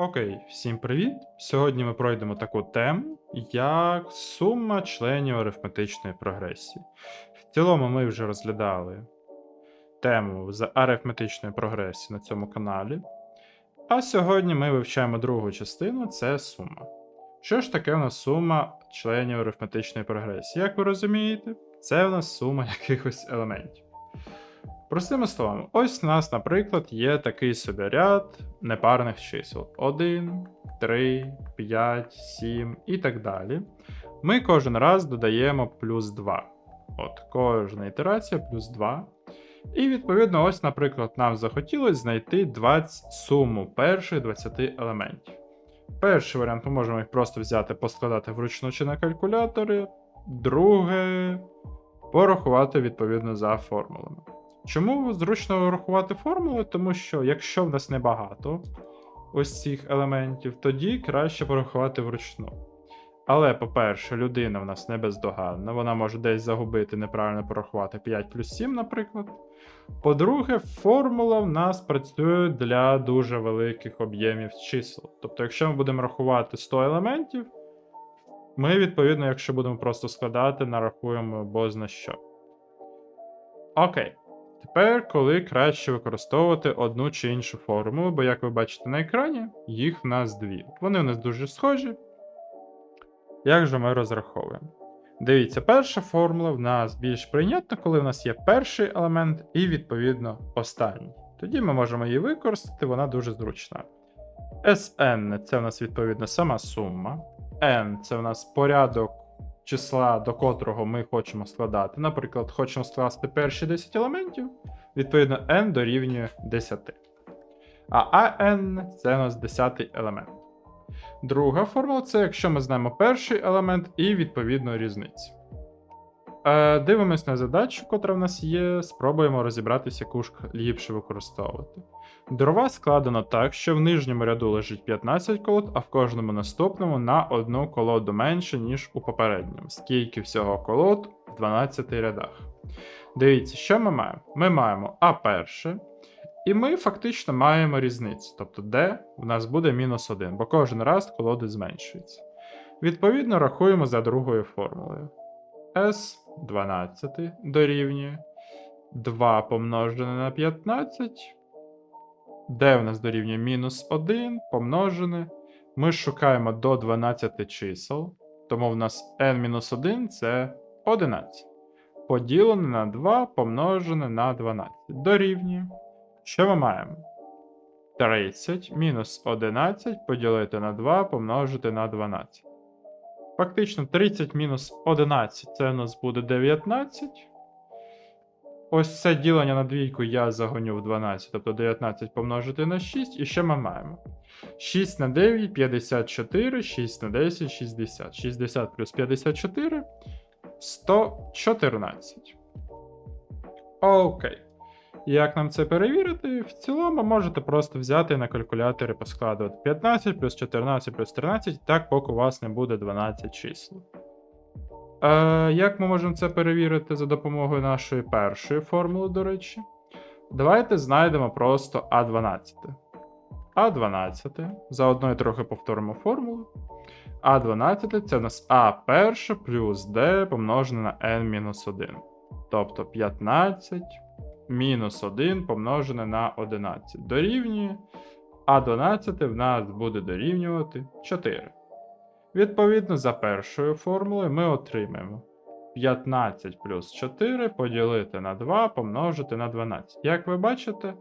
Окей, всім привіт! Сьогодні ми пройдемо таку тему, як сума членів арифметичної прогресії. В цілому ми вже розглядали тему з арифметичної прогресії на цьому каналі. А сьогодні ми вивчаємо другу частину це сума. Що ж таке у нас сума членів арифметичної прогресії? Як ви розумієте, це у нас сума якихось елементів. Простими словами, ось у нас, наприклад, є такий собі ряд непарних чисел: 1, 3, 5, 7 і так далі. Ми кожен раз додаємо плюс 2. От, кожна ітерація плюс 2. І відповідно, ось, наприклад, нам захотілося знайти 20, суму перших 20 елементів. Перший варіант ми можемо їх просто взяти, поскладати вручну чи на калькуляторі. Друге порахувати відповідно за формулами. Чому зручно рахувати формули? Тому що якщо в нас небагато ось цих елементів, тоді краще порахувати вручну. Але, по-перше, людина в нас не бездоганна, вона може десь загубити, неправильно порахувати 5 плюс 7, наприклад. По-друге, формула в нас працює для дуже великих об'ємів чисел. Тобто, якщо ми будемо рахувати 100 елементів, ми, відповідно, якщо будемо просто складати, нарахуємо бозна що. Окей. Тепер, коли краще використовувати одну чи іншу формулу, бо, як ви бачите на екрані, їх в нас дві. Вони у нас дуже схожі. Як же ми розраховуємо? Дивіться, перша формула в нас більш прийнятна, коли в нас є перший елемент і, відповідно, останній. Тоді ми можемо її використати, вона дуже зручна. Sn це в нас відповідно сама сума. n це в нас порядок числа, до котрого ми хочемо складати. Наприклад, хочемо скласти перші 10 елементів, відповідно, n дорівнює 10. А AN це у нас 10 елемент. Друга формула це якщо ми знаємо перший елемент і відповідно різницю. Е, дивимось на задачу, котра в нас є, спробуємо розібратися, яку ж ліпше використовувати. Дрова складено так, що в нижньому ряду лежить 15 колод, а в кожному наступному на одну колоду менше, ніж у попередньому. Скільки всього колод в 12 рядах. Дивіться, що ми маємо? Ми маємо А перше, і ми фактично маємо різницю, тобто де в нас буде мінус 1, бо кожен раз колоди зменшуються. Відповідно, рахуємо за другою формулою. S12 дорівнює 2 помножене на 15. Де в нас дорівнює мінус 1 помножене. Ми шукаємо до 12 чисел, тому в нас n-1 це 11. Поділене на 2 помножене на 12. Дорівнює. Що ми маємо? 30 мінус 11 поділити на 2 помножити на 12. Фактично 30 мінус 11 це у нас буде 19. Ось це ділення на двійку я загоню в 12, тобто 19 помножити на 6. І що ми маємо? 6 на 9 54, 6 на 10 60. 60 плюс 54 114. Окей. Як нам це перевірити? В цілому можете просто взяти на калькуляторі поскладувати 15 плюс 14 плюс 13, так поки у вас не буде 12 чисел. Е, Як ми можемо це перевірити за допомогою нашої першої формули, до речі? Давайте знайдемо просто А12. А12. Заодно і трохи повторимо формулу. А12 це у нас А перше плюс d помножене на n-1. Тобто 15 мінус 1 помножене на 11 дорівнює. А 12 в нас буде дорівнювати 4. Відповідно, за першою формулою ми отримаємо 15 плюс 4 поділити на 2 помножити на 12. Як ви бачите,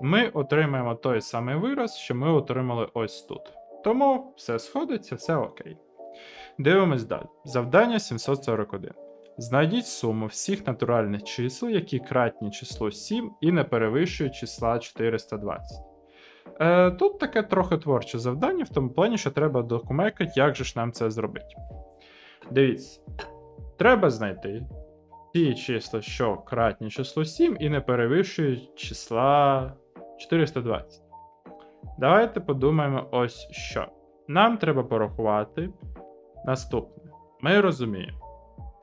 ми отримаємо той самий вираз, що ми отримали ось тут. Тому все сходиться, все окей. Дивимось далі. Завдання 741. Знайдіть суму всіх натуральних чисел, які кратні число 7 і не перевищують числа 420. Е, Тут таке трохи творче завдання, в тому плані, що треба докумекати, як же ж нам це зробити. Дивіться, треба знайти ті числа, що кратні число 7 і не перевищують числа 420. Давайте подумаємо ось що. Нам треба порахувати наступне. Ми розуміємо.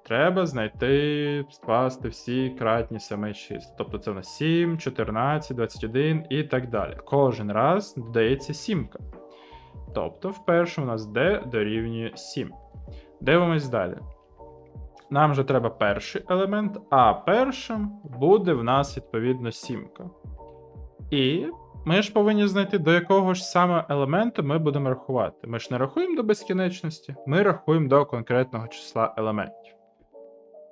Треба знайти, скласти всі кратні семи числа. Тобто це у нас 7, 14, 21 і так далі. Кожен раз додається сімка. Тобто, в у нас d дорівнює 7. Дивимось далі. Нам же треба перший елемент, а першим буде в нас відповідно сімка. І ми ж повинні знайти, до якого ж саме елементу ми будемо рахувати. Ми ж не рахуємо до безкінечності, ми рахуємо до конкретного числа елементів.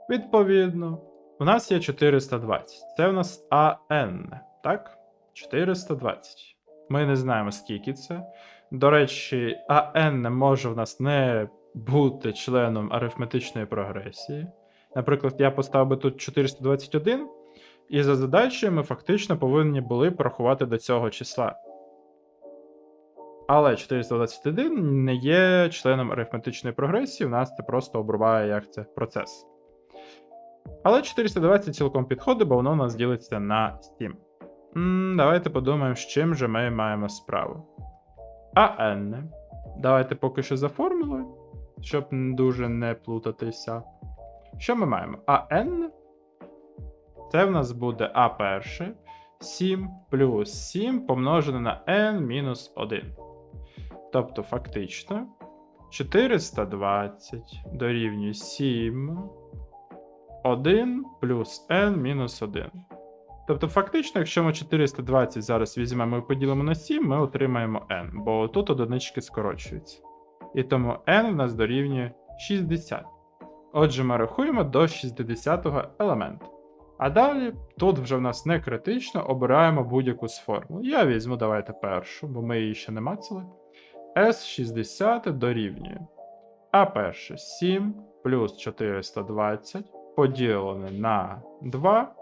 Відповідно, у нас є 420. Це у нас АН, так? 420. Ми не знаємо, скільки це. До речі, АН може в нас не бути членом арифметичної прогресії. Наприклад, я поставив би тут 421, і за задачею ми фактично повинні були порахувати до цього числа. Але 421 не є членом арифметичної прогресії, у нас це просто обрубає як це процес. Але 420 цілком підходить, бо воно у нас ділиться на 7. м давайте подумаємо, з чим же ми маємо справу. АН. Давайте поки що за формулою, щоб дуже не плутатися. Що ми маємо? АН. Це в нас буде А перше. 7 плюс 7 помножене на n мінус 1. Тобто, фактично, 420 дорівнює 7. 1 плюс n мінус 1. Тобто, фактично, якщо ми 420 зараз візьмемо і поділимо на 7, ми отримаємо n, бо тут одинички скорочуються. І тому n в нас дорівнює 60. Отже, ми рахуємо до 60 го елементу. А далі, тут вже в нас не критично, обираємо будь-яку з формул. Я візьму, давайте першу, бо ми її ще не мацали. S60 дорівнює. А перше 7 плюс 420 поділене на 2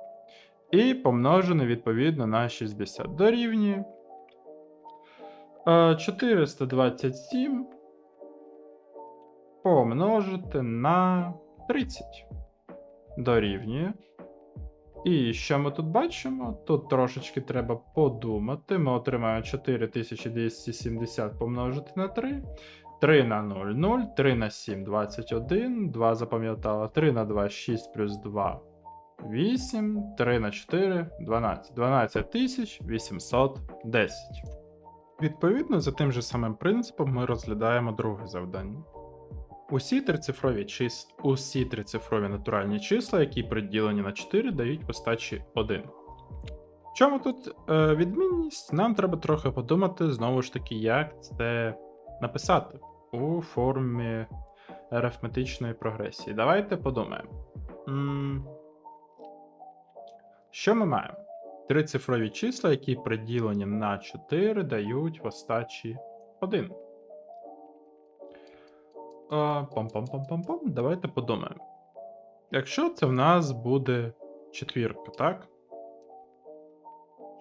і помножене відповідно на 60 дорівнює. Е, 427 помножити на 30 дорівнює. І що ми тут бачимо? Тут трошечки треба подумати. Ми отримаємо 4270 помножити на 3. 3 на 0, 0, 3 на 7, 21, 2 запам'ятала, 3 на 2, 6 плюс 2, 8, 3 на 4, 12. 12810. Відповідно, за тим же самим принципом ми розглядаємо друге завдання. Усі трицифрові чис... Усі трицифрові натуральні числа, які приділені на 4, дають остачі 1. В чому тут е, відмінність? Нам треба трохи подумати, знову ж таки, як це написати у формі арифметичної прогресії. Давайте подумаємо. Що ми маємо? Трицифрові числа, які приділені на 4, дають в остачі 1. Пам-пам-пам-пам-пам. Давайте подумаємо. Якщо це в нас буде четвірка, так?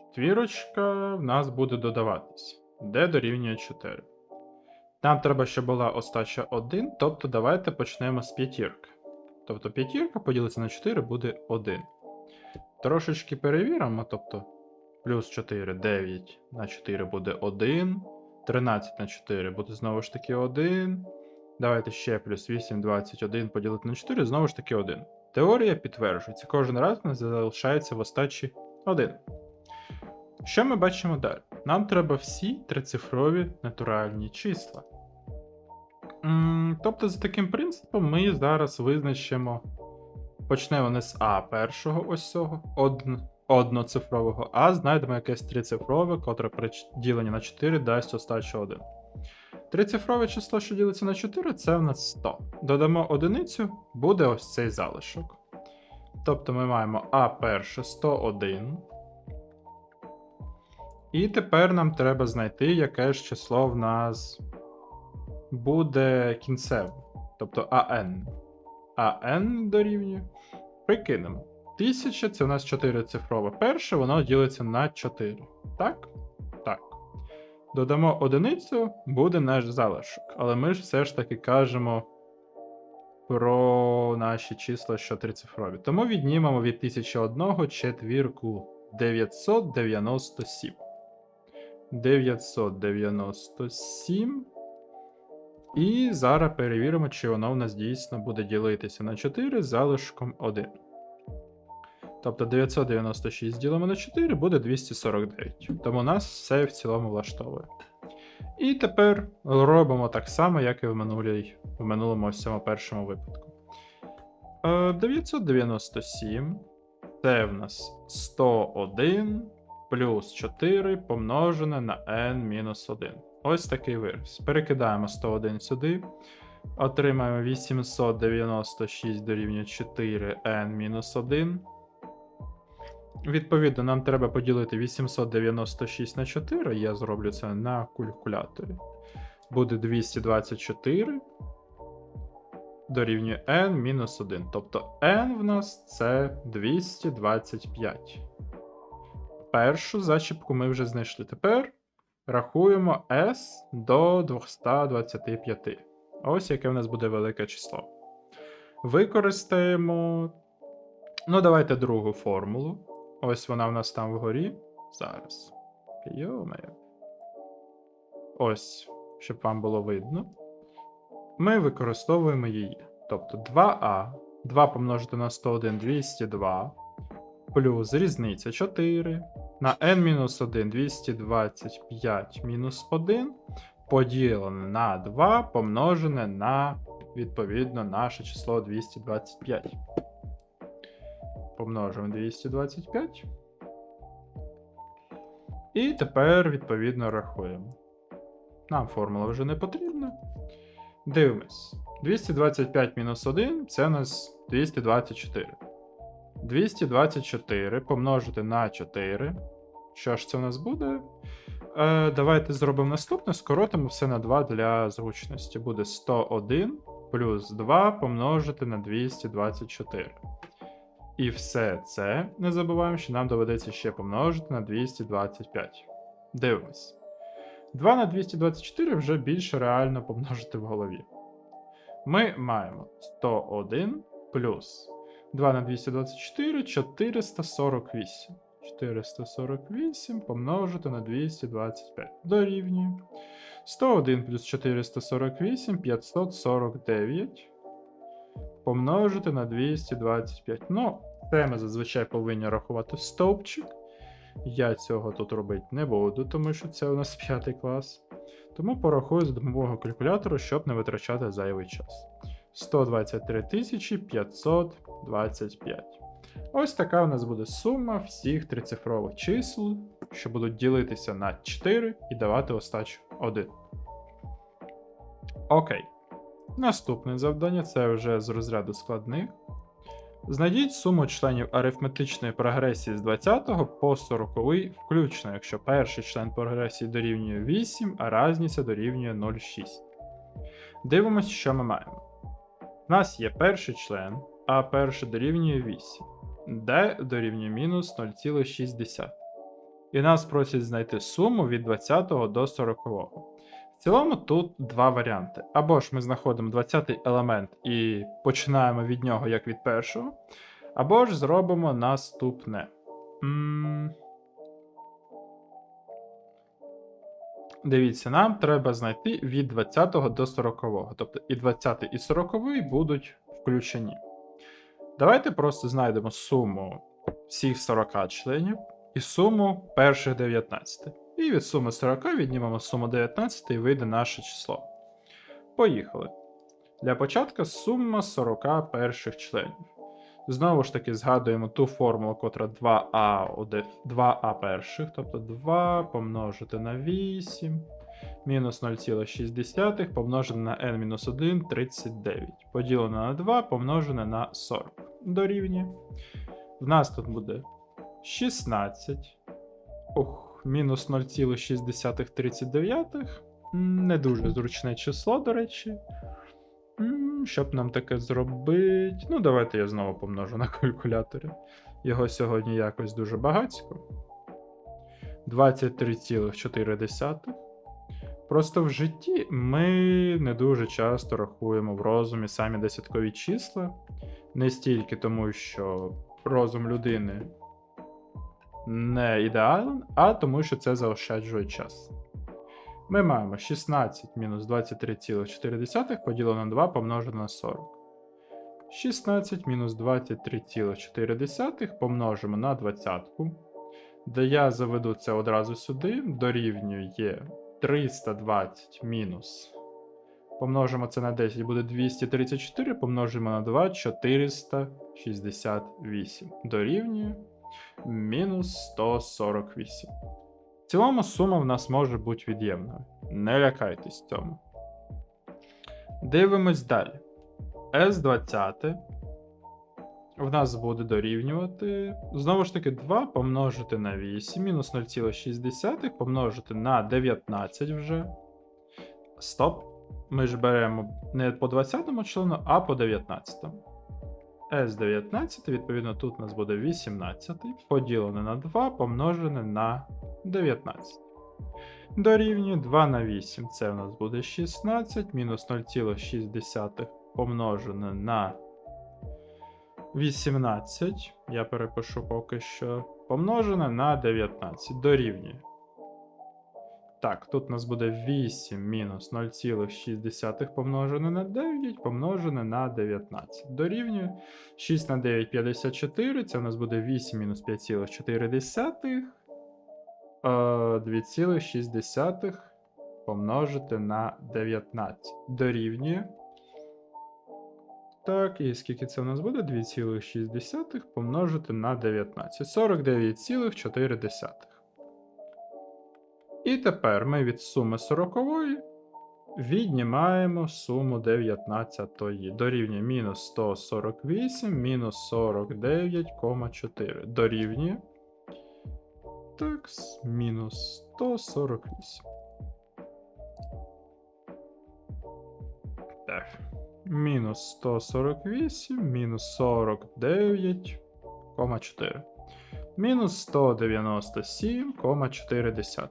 Четвірочка в нас буде додаватись. d дорівнює 4. Нам треба, щоб була остача 1, тобто давайте почнемо з п'ятірки. Тобто п'ятірка поділиться на 4 буде 1. Трошечки перевіримо, тобто плюс 4, 9 на 4 буде 1. 13 на 4 буде знову ж таки 1. Давайте ще плюс 8, 21 поділити на 4, знову ж таки 1. Теорія підтверджується. Кожен раз нас залишається в остачі 1. Що ми бачимо далі? Нам треба всі трицифрові натуральні числа. Тобто, за таким принципом, ми зараз визначимо. Почнемо не з А першого ось цього, одн, одноцифрового, а знайдемо якесь трицифрове, котре при діленні на 4 дасть остачу 1. Трицифрове число, що ділиться на 4, це в нас 100. Додамо одиницю, буде ось цей залишок. Тобто ми маємо А перше 101. І тепер нам треба знайти, яке ж число в нас буде кінцевим. Тобто АН. АН дорівнює. Прикинемо. 1000 це у нас 4 цифрове. Перше, воно ділиться на 4. Так? Так. Додамо одиницю, буде наш залишок. Але ми ж все ж таки кажемо про наші числа, що трицифрові. Тому віднімемо від 1001 четвірку 997. 997. І зараз перевіримо, чи воно в нас дійсно буде ділитися на 4 з залишком 1. Тобто 996 ділимо на 4 буде 249. Тому нас все в цілому влаштовує. І тепер робимо так само, як і в, минулій, в минулому ось цьому першому випадку. Е, 997 це в нас 101 плюс 4 помножене на n-1. Ось такий вираз. Перекидаємо 101 сюди. Отримаємо 896 дорівнює 4 n-1. Відповідно, нам треба поділити 896 на 4. Я зроблю це на калькуляторі. Буде 224 дорівнює n-1. Тобто n в нас це 225. Першу зачіпку ми вже знайшли. Тепер рахуємо s до 225. Ось яке в нас буде велике число. Використаємо. Ну, давайте другу формулу. Ось вона в нас там вгорі. Зараз. Йо-моє. Ось, щоб вам було видно. Ми використовуємо її. Тобто 2а. 2 помножити на 101 202. Плюс різниця 4. На n-1 225 мінус 1 поділене на 2 помножене на відповідно наше число 225. Помножимо 225. І тепер, відповідно, рахуємо. Нам формула вже не потрібна. Дивимось. 225 мінус 1 це у нас 224. 224 помножити на 4. Що ж це у нас буде? Е, давайте зробимо наступне. Скоротимо все на 2 для зручності. Буде 101 плюс 2 помножити на 224. І все це не забуваємо, що нам доведеться ще помножити на 225. Дивимось. 2 на 224 вже більше реально помножити в голові. Ми маємо 101 плюс 2 на 224 448. 448 помножити на 225. Дорівнює. 101 плюс 448 549. Помножити на 225. Ну, це ми зазвичай повинні рахувати в стовпчик. Я цього тут робити не буду, тому що це у нас 5 клас. Тому порахую за допомогою калькулятору, щоб не витрачати зайвий час. 123 525. Ось така у нас буде сума всіх трицифрових чисел, що будуть ділитися на 4 і давати остачу 1. Окей. Наступне завдання це вже з розряду складних. Знайдіть суму членів арифметичної прогресії з 20 по 40 включно, якщо перший член прогресії дорівнює 8, а різниця дорівнює 0,6. Дивимось, що ми маємо. У нас є перший член, а перший дорівнює 8, d дорівнює мінус 0,6. І нас просять знайти суму від 20 до 40. В цілому тут два варіанти. Або ж ми знаходимо 20 елемент і починаємо від нього як від першого, або ж зробимо наступне. М, Дивіться, нам треба знайти від 20 до 40. Тобто і 20 і 40 будуть включені. Давайте просто знайдемо суму всіх 40 членів і суму перших 19. І від суми 40 віднімемо суму 19 і вийде наше число. Поїхали. Для початку сума 40 перших членів. Знову ж таки, згадуємо ту формулу, котра 2а, оде- 2а перших, тобто 2 помножити на 8, мінус 0,6 помножене на n-1 39. Поділене на 2 помножене на 40. Дорівнює. В нас тут буде 16. Ох, мінус 0,639. М, Не дуже зручне число, до речі. Щоб нам таке зробити. Ну, давайте я знову помножу на калькуляторі. Його сьогодні якось дуже багатько. 23,4. Просто в житті ми не дуже часто рахуємо в розумі самі десяткові числа. Не стільки тому, що розум людини не ідеален, а тому, що це заощаджує час. Ми маємо 16 мінус 23,4 поділено на 2 помножено на 40. 16 мінус 23,4 помножимо на 20, де я заведу це одразу сюди, дорівнює 320 мінус. Помножимо це на 10, буде 234, помножимо на 2, 468. Дорівнює мінус 148. В цілому сума в нас може бути від'ємною. Не лякайтесь цьому. Дивимось далі. С20 в нас буде дорівнювати. Знову ж таки, 2 помножити на 8, мінус 0,6 помножити на 19 вже. Стоп. Ми ж беремо не по 20 члену, а по 19. С19, відповідно, тут у нас буде 18, поділене на 2, помножене на 19. Дорівнює 2 на 8. Це у нас буде 16, мінус 0,6 помножене на 18. Я перепишу поки що. Помножене на 19. Дорівнює. Так, тут у нас буде 8 мінус 0,6 помножене на 9, помножене на 19. Дорівнює 6 на 9 54. Це у нас буде 8 мінус 5,4. Е, 2,6 помножити на 19. Дорівнює. Так, і скільки це у нас буде? 2,6 помножити на 19. 49,4. І тепер ми від суми 40 віднімаємо суму 19 дорівнює мінус 148 мінус 49,4 дорівнює. Так, мінус 148. Так. Мінус 148, мінус 49,4. Мінус 197,4.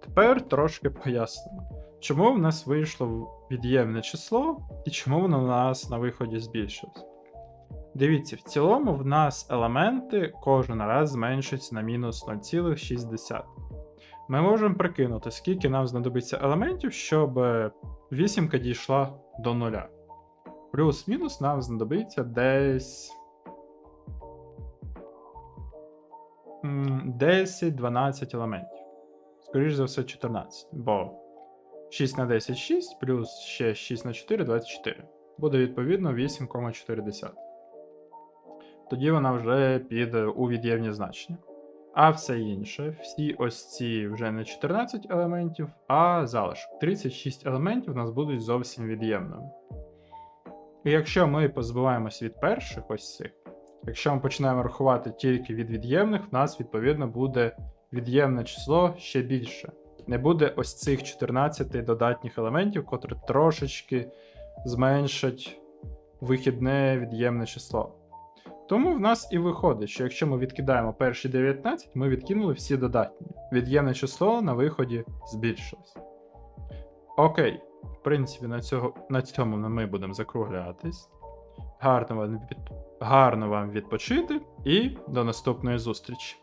Тепер трошки пояснимо, чому в нас вийшло від'ємне число і чому воно у нас на виході збільшилось. Дивіться, в цілому в нас елементи кожен раз зменшуються на мінус 0,6. Ми можемо прикинути, скільки нам знадобиться елементів, щоб вісімка дійшла до нуля. Плюс-мінус нам знадобиться десь. 10-12 елементів. Скоріше за все, 14. Бо 6 на 10 6, плюс ще 6 на 4 24. Буде відповідно 8,4. Тоді вона вже піде у від'ємні значення. А все інше, всі ось ці вже не 14 елементів, а залишок. 36 елементів у нас будуть зовсім від'ємними. І якщо ми позбуваємось від перших ось цих, якщо ми починаємо рахувати тільки від від'ємних, в нас відповідно буде від'ємне число ще більше. Не буде ось цих 14 додатніх елементів, котрі трошечки зменшать вихідне від'ємне число. Тому в нас і виходить, що якщо ми відкидаємо перші 19, ми відкинули всі додатні. Від'ємне число на виході збільшилось. Окей, в принципі, на, цього, на цьому ми будемо закруглятись. Гарно вам, від... Гарно вам відпочити і до наступної зустрічі.